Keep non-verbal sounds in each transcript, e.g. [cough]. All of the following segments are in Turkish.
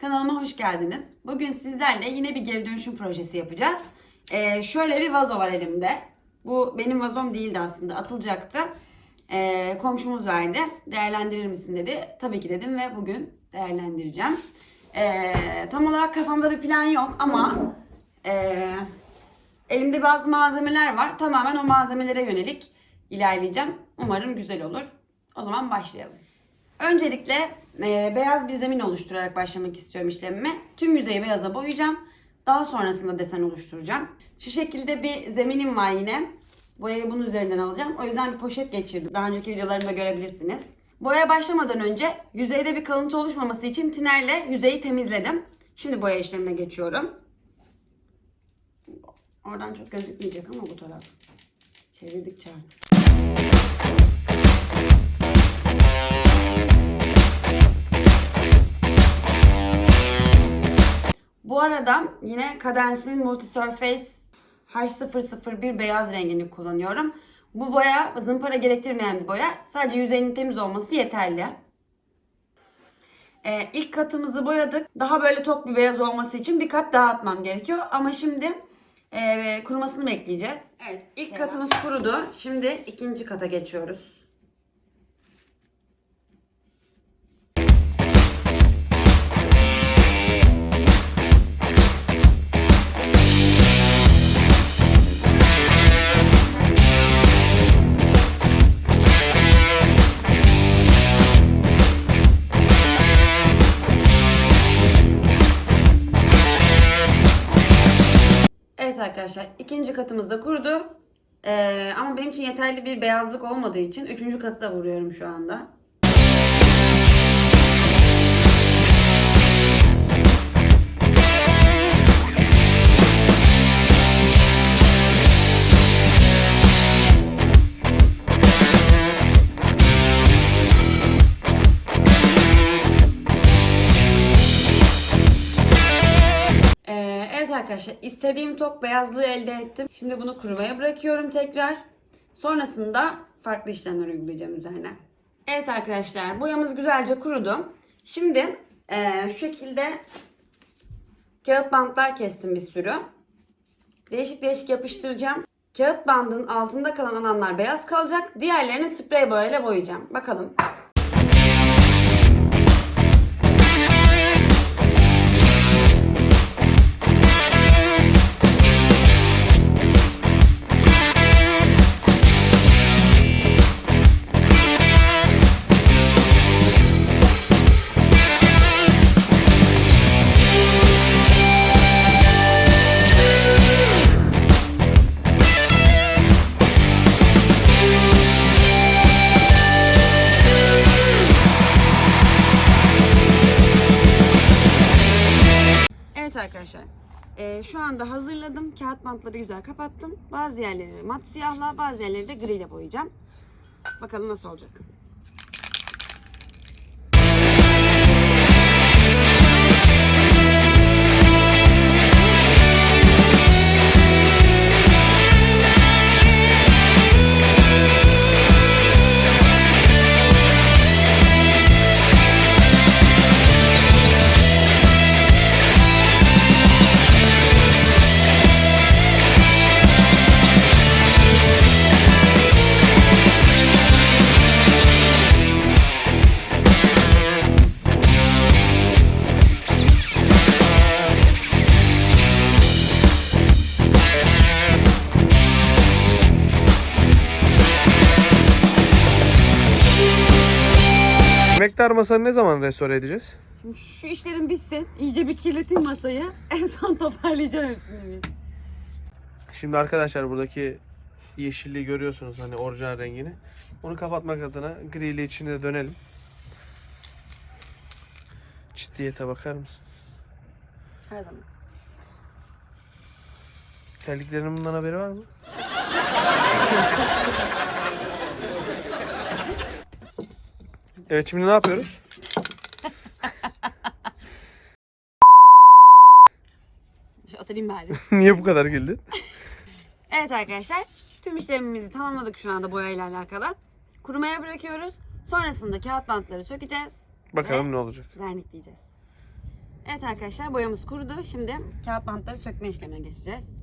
Kanalıma hoş geldiniz. Bugün sizlerle yine bir geri dönüşüm projesi yapacağız. Ee, şöyle bir vazo var elimde. Bu benim vazom değildi aslında, atılacaktı. Ee, komşumuz verdi. Değerlendirir misin dedi. Tabii ki dedim ve bugün değerlendireceğim. Ee, tam olarak kafamda bir plan yok ama ee, elimde bazı malzemeler var. Tamamen o malzemelere yönelik ilerleyeceğim. Umarım güzel olur. O zaman başlayalım. Öncelikle e, beyaz bir zemin oluşturarak başlamak istiyorum işlemime. Tüm yüzeyi beyaza boyayacağım. Daha sonrasında desen oluşturacağım. Şu şekilde bir zeminim var yine. Boyayı bunun üzerinden alacağım. O yüzden bir poşet geçirdim. Daha önceki videolarımda görebilirsiniz. Boyaya başlamadan önce yüzeyde bir kalıntı oluşmaması için tinerle yüzeyi temizledim. Şimdi boya işlemine geçiyorum. Oradan çok gözükmeyecek ama bu taraf. Çevirdikçe artık. Bu arada yine Cadence'in Multisurface H001 beyaz rengini kullanıyorum. Bu boya zımpara gerektirmeyen bir boya. Sadece yüzeyinin temiz olması yeterli. Ee, ilk katımızı boyadık. Daha böyle tok bir beyaz olması için bir kat daha atmam gerekiyor. Ama şimdi e, kurumasını bekleyeceğiz. Evet, ilk katımız kurudu. Şimdi ikinci kata geçiyoruz. Arkadaşlar ikinci katımız da kurudu. Ee, ama benim için yeterli bir beyazlık olmadığı için üçüncü katı da vuruyorum şu anda. Arkadaşlar istediğim tok beyazlığı elde ettim. Şimdi bunu kurumaya bırakıyorum tekrar. Sonrasında farklı işlemler uygulayacağım üzerine. Evet arkadaşlar boyamız güzelce kurudu. Şimdi ee, şu şekilde kağıt bantlar kestim bir sürü. Değişik değişik yapıştıracağım. Kağıt bandın altında kalan alanlar beyaz kalacak. Diğerlerini sprey boyayla boyayacağım. Bakalım. Arkadaşlar. eee, şu anda hazırladım. Kağıt bantları güzel kapattım. Bazı yerleri mat siyahla, bazı yerleri de gri ile boyayacağım. Bakalım nasıl olacak. Emektar masanı ne zaman restore edeceğiz? Şimdi şu işlerim bitsin. İyice bir kirleteyim masayı. [laughs] En son toparlayacağım hepsini bir. Şimdi arkadaşlar buradaki yeşilliği görüyorsunuz hani orijinal rengini. Onu kapatmak adına gri ile içine dönelim. Ciddiyete bakar mısınız? Her zaman. Terliklerinin bundan haberi var mı? [laughs] Evet şimdi ne yapıyoruz? Atayım bari. [laughs] Niye bu kadar güldün? Evet arkadaşlar. Tüm işlemimizi tamamladık şu anda boyayla alakalı. Kurumaya bırakıyoruz. Sonrasında kağıt bantları sökeceğiz. Bakalım ne olacak. vernikleyeceğiz. Evet arkadaşlar boyamız kurudu. Şimdi kağıt bantları sökme işlemine geçeceğiz.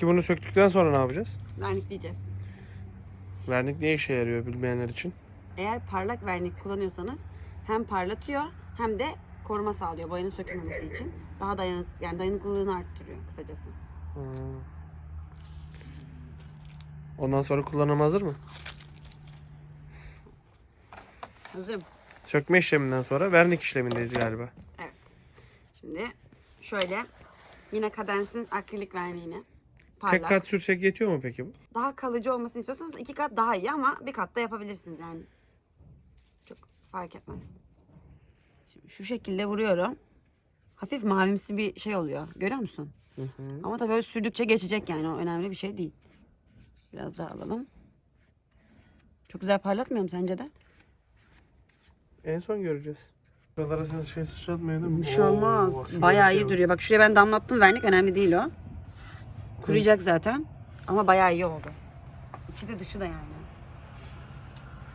Peki bunu söktükten sonra ne yapacağız? Vernikleyeceğiz. Vernik ne işe yarıyor bilmeyenler için? Eğer parlak vernik kullanıyorsanız hem parlatıyor hem de koruma sağlıyor boyanın sökülmemesi için. Daha dayanık yani dayanıklılığını arttırıyor kısacası. Hmm. Ondan sonra kullanıma hazır mı? Hazırım. Sökme işleminden sonra vernik işlemindeyiz galiba. Evet. Şimdi şöyle yine kadensin akrilik verniğini parlak. Tek kat sürsek yetiyor mu peki bu? Daha kalıcı olmasını istiyorsanız iki kat daha iyi ama bir kat da yapabilirsiniz yani. Çok fark etmez. Şimdi şu şekilde vuruyorum. Hafif mavimsi bir şey oluyor. Görüyor musun? Ama tabii böyle sürdükçe geçecek yani. O önemli bir şey değil. Biraz daha alalım. Çok güzel parlatmıyor mu sence de? En son göreceğiz. Buralara sen şey sıçratmıyor değil mi? Bir şey Oo, olmaz. bak Bayağı iyi duruyor. Bak şuraya ben damlattım vernik. Önemli değil o. Kuruyacak zaten. Ama bayağı iyi oldu. İçi de dışı da yani.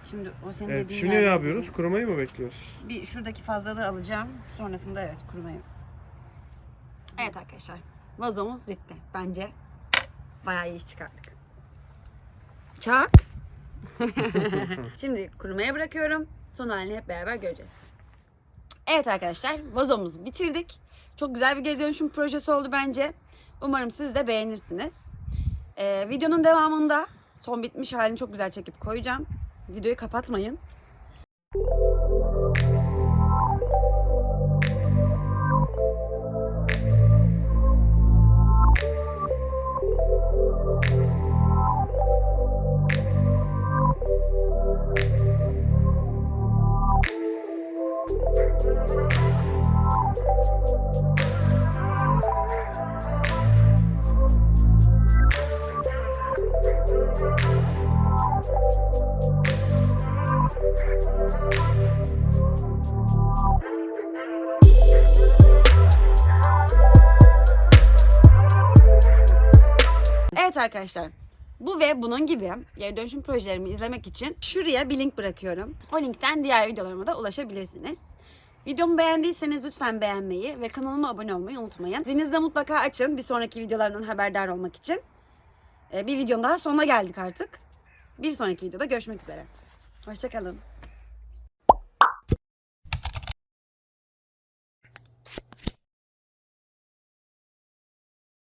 Şimdi o senin Evet, dediğin şimdi ne yerde- yapıyoruz? Kurumayı mı bekliyoruz? Bir şuradaki fazlalığı alacağım. Sonrasında evet kurumayı. Evet arkadaşlar. Vazomuz bitti. Bence bayağı iyi iş çıkarttık. Çak. [laughs] Şimdi kurumaya bırakıyorum. Son halini hep beraber göreceğiz. Evet arkadaşlar vazomuzu bitirdik. Çok güzel bir geri dönüşüm projesi oldu bence. Umarım siz de beğenirsiniz. Ee, videonun devamında son bitmiş halini çok güzel çekip koyacağım. Videoyu kapatmayın. Evet arkadaşlar. Bu ve bunun gibi geri dönüşüm projelerimi izlemek için şuraya bir link bırakıyorum. O linkten diğer videolarıma da ulaşabilirsiniz. Videomu beğendiyseniz lütfen beğenmeyi ve kanalıma abone olmayı unutmayın. Zilinizi de mutlaka açın bir sonraki videolardan haberdar olmak için. Ee, Bir videonun daha sonuna geldik artık. Bir sonraki videoda görüşmek üzere. Hoşçakalın.